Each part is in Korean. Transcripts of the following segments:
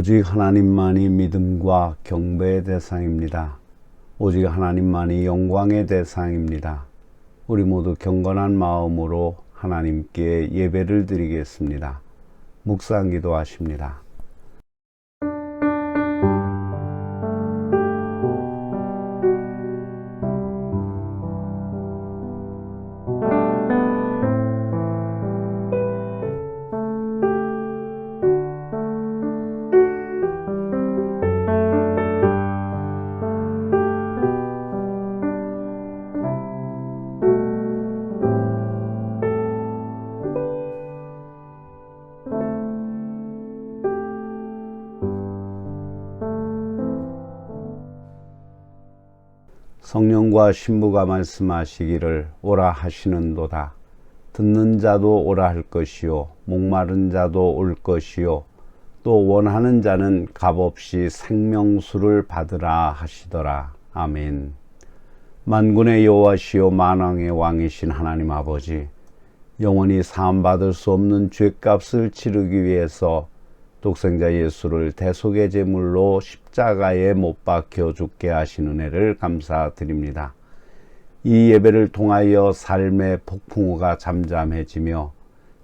오직 하나님만이 믿음과 경배의 대상입니다. 오직 하나님만이 영광의 대상입니다. 우리 모두 경건한 마음으로 하나님께 예배를 드리겠습니다. 묵상 기도하십니다. 신부가 말씀하시기를 오라 하시는도다. 듣는 자도 오라 할 것이요 목마른 자도 올 것이요 또 원하는 자는 값없이 생명수를 받으라 하시더라. 아멘. 만군의 여호와시요 만왕의 왕이신 하나님 아버지 영원히 사함 받을 수 없는 죄값을 치르기 위해서 독생자 예수를 대속의 제물로 십자가에 못 박혀 죽게 하신 은혜를 감사드립니다. 이 예배를 통하여 삶의 폭풍우가 잠잠해지며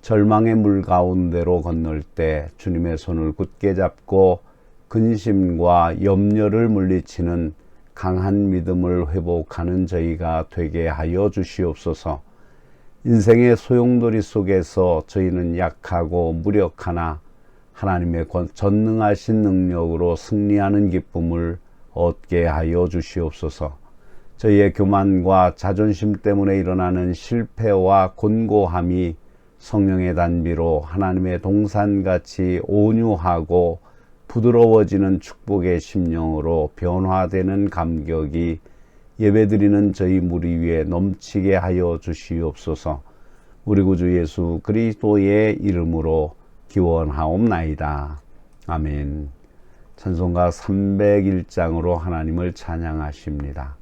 절망의 물 가운데로 건널 때 주님의 손을 굳게 잡고 근심과 염려를 물리치는 강한 믿음을 회복하는 저희가 되게 하여 주시옵소서. 인생의 소용돌이 속에서 저희는 약하고 무력하나 하나님의 권- 전능하신 능력으로 승리하는 기쁨을 얻게 하여 주시옵소서. 저희의 교만과 자존심 때문에 일어나는 실패와 곤고함이 성령의 단비로 하나님의 동산같이 온유하고 부드러워지는 축복의 심령으로 변화되는 감격이 예배드리는 저희 무리 위에 넘치게 하여 주시옵소서. 우리 구주 예수 그리스도의 이름으로 기원하옵나이다. 아멘. 찬송가 301장으로 하나님을 찬양하십니다.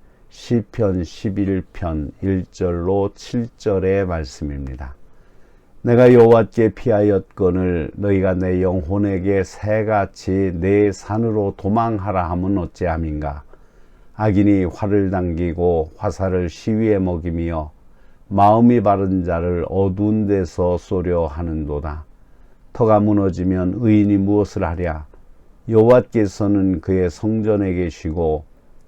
시편 11편 1절로 7절의 말씀입니다. 내가 여호와께 피하였거늘 너희가 내 영혼에게 새같이 내 산으로 도망하라 함은 어찌함인가 악인이 활을 당기고 화살을 시위에 먹이며 마음이 바른 자를 어두운 데서 쏘려 하는도다. 터가 무너지면 의인이 무엇을 하랴 여호와께서는 그의 성전에 계시고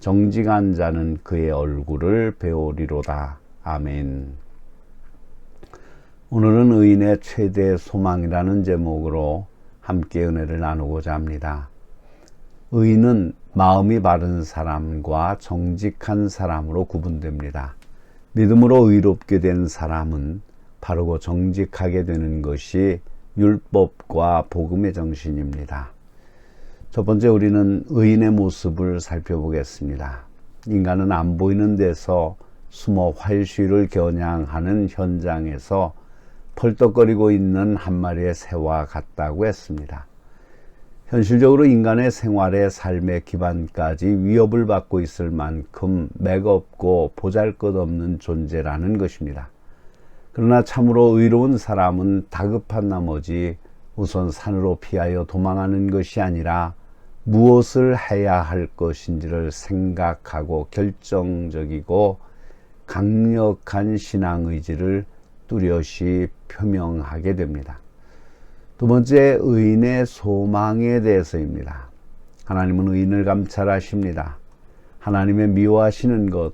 정직한 자는 그의 얼굴을 배우리로다. 아멘. 오늘은 의인의 최대 소망이라는 제목으로 함께 은혜를 나누고자 합니다. 의인은 마음이 바른 사람과 정직한 사람으로 구분됩니다. 믿음으로 의롭게 된 사람은 바르고 정직하게 되는 것이 율법과 복음의 정신입니다. 첫 번째 우리는 의인의 모습을 살펴보겠습니다. 인간은 안 보이는 데서 숨어 활시를 겨냥하는 현장에서 펄떡거리고 있는 한 마리의 새와 같다고 했습니다. 현실적으로 인간의 생활의 삶의 기반까지 위협을 받고 있을 만큼 맥없고 보잘 것 없는 존재라는 것입니다. 그러나 참으로 의로운 사람은 다급한 나머지 우선 산으로 피하여 도망하는 것이 아니라 무엇을 해야 할 것인지를 생각하고 결정적이고 강력한 신앙 의지를 뚜렷이 표명하게 됩니다. 두 번째 의인의 소망에 대해서입니다. 하나님은 의인을 감찰하십니다. 하나님의 미워하시는 것,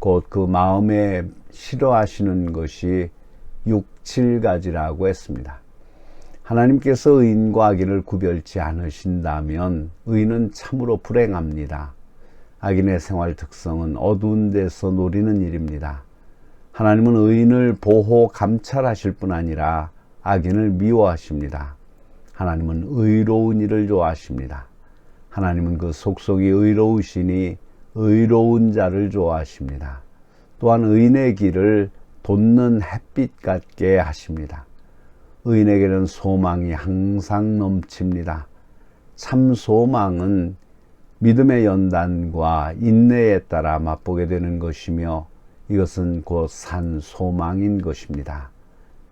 곧 그 마음에 싫어하시는 것이 육칠가지라고 했습니다. 하나님께서 의인과 악인을 구별치 않으신다면 의인은 참으로 불행합니다. 악인의 생활 특성은 어두운 데서 노리는 일입니다. 하나님은 의인을 보호 감찰하실 뿐 아니라 악인을 미워하십니다. 하나님은 의로운 일을 좋아하십니다. 하나님은 그 속속이 의로우시니 의로운 자를 좋아하십니다. 또한 의인의 길을 돋는 햇빛 같게 하십니다. 의인에게는 소망이 항상 넘칩니다. 참 소망은 믿음의 연단과 인내에 따라 맛보게 되는 것이며 이것은 곧 산 소망인 것입니다.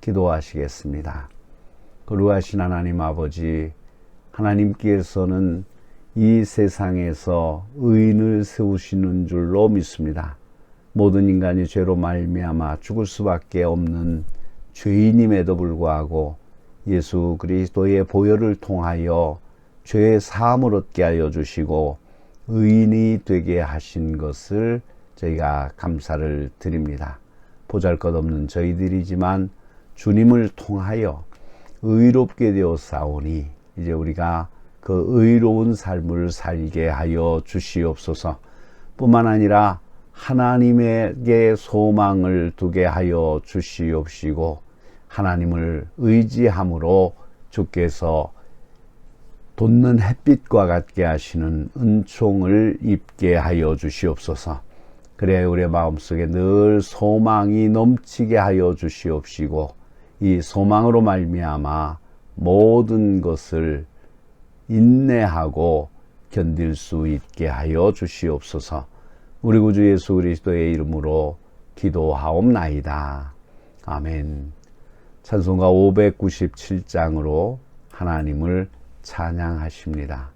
기도하시겠습니다. 거룩하신 하나님 아버지, 하나님께서는 이 세상에서 의인을 세우시는 줄로 믿습니다. 모든 인간이 죄로 말미암아 죽을 수밖에 없는 죄인임에도 불구하고 예수 그리스도의 보혈을 통하여 죄의 사함을 얻게 하여 주시고 의인이 되게 하신 것을 저희가 감사를 드립니다. 보잘것없는 저희들이지만 주님을 통하여 의롭게 싸우니 이제 우리가 그 의로운 삶을 살게 하여 주시옵소서. 뿐만 아니라 하나님에게 소망을 두게 하여 주시옵시고 하나님을 의지함으로 주께서 돋는 햇빛과 같게 하시는 은총을 입게 하여 주시옵소서. 그래야 우리의 마음속에 늘 소망이 넘치게 하여 주시옵시고 이 소망으로 말미암아 모든 것을 인내하고 견딜 수 있게 하여 주시옵소서. 우리 구주 예수 그리스도의 이름으로 기도하옵나이다. 아멘. 찬송가 597장으로 하나님을 찬양하십니다.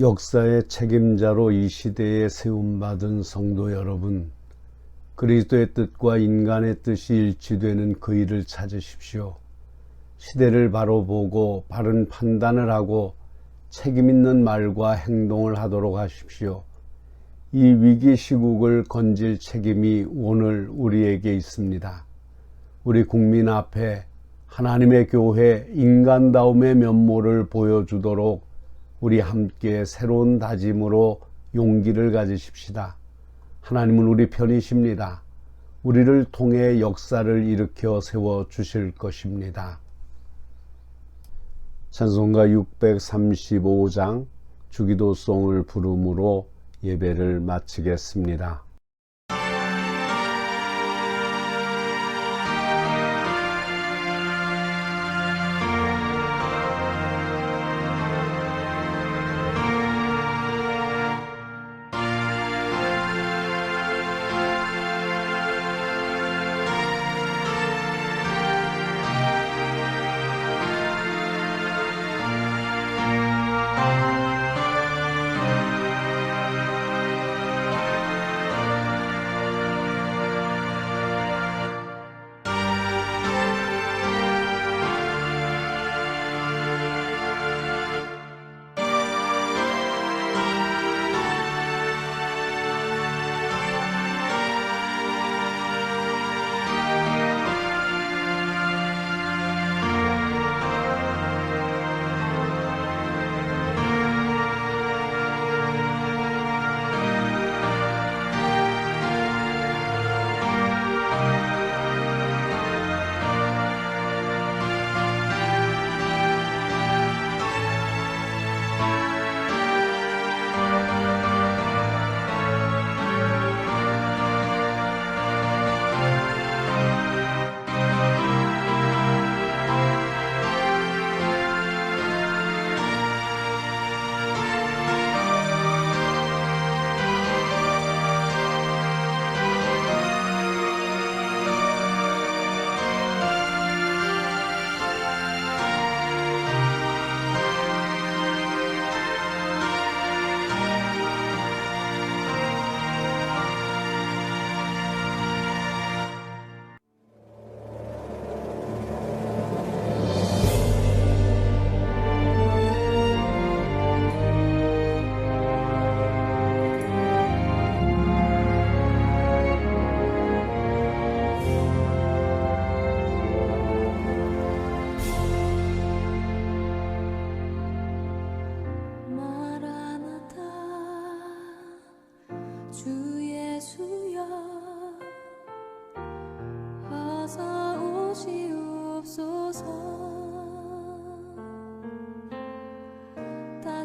역사의 책임자로 이 시대에 세움받은 성도 여러분, 그리스도의 뜻과 인간의 뜻이 일치되는 그 일을 찾으십시오. 시대를 바로 보고 바른 판단을 하고 책임 있는 말과 행동을 하도록 하십시오. 이 위기 시국을 건질 책임이 오늘 우리에게 있습니다. 우리 국민 앞에 하나님의 교회 인간다움의 면모를 보여주도록 우리 함께 새로운 다짐으로 용기를 가지십시다. 하나님은 우리 편이십니다. 우리를 통해 역사를 일으켜 세워 주실 것입니다. 찬송가 635장 주기도송을 부름으로 예배를 마치겠습니다.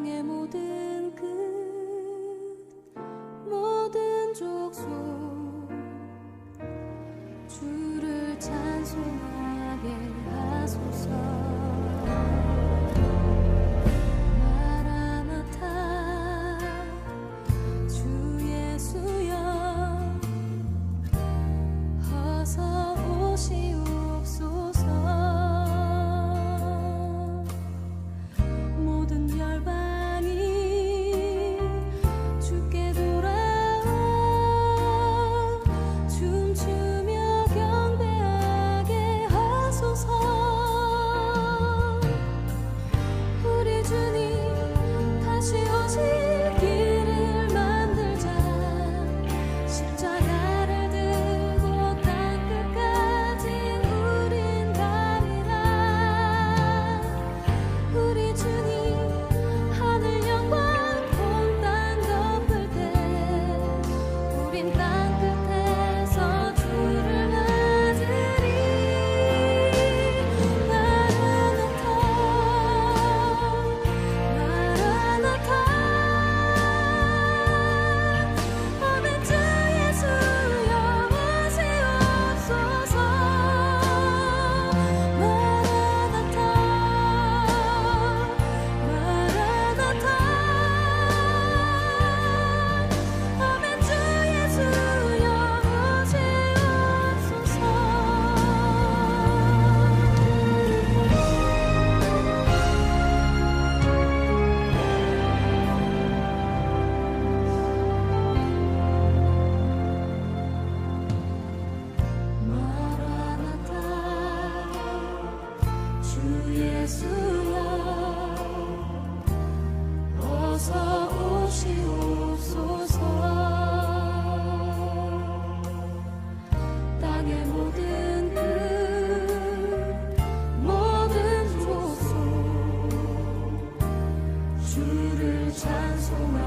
땅의 모든 끝 모든 족속 주를 찬송하 for me.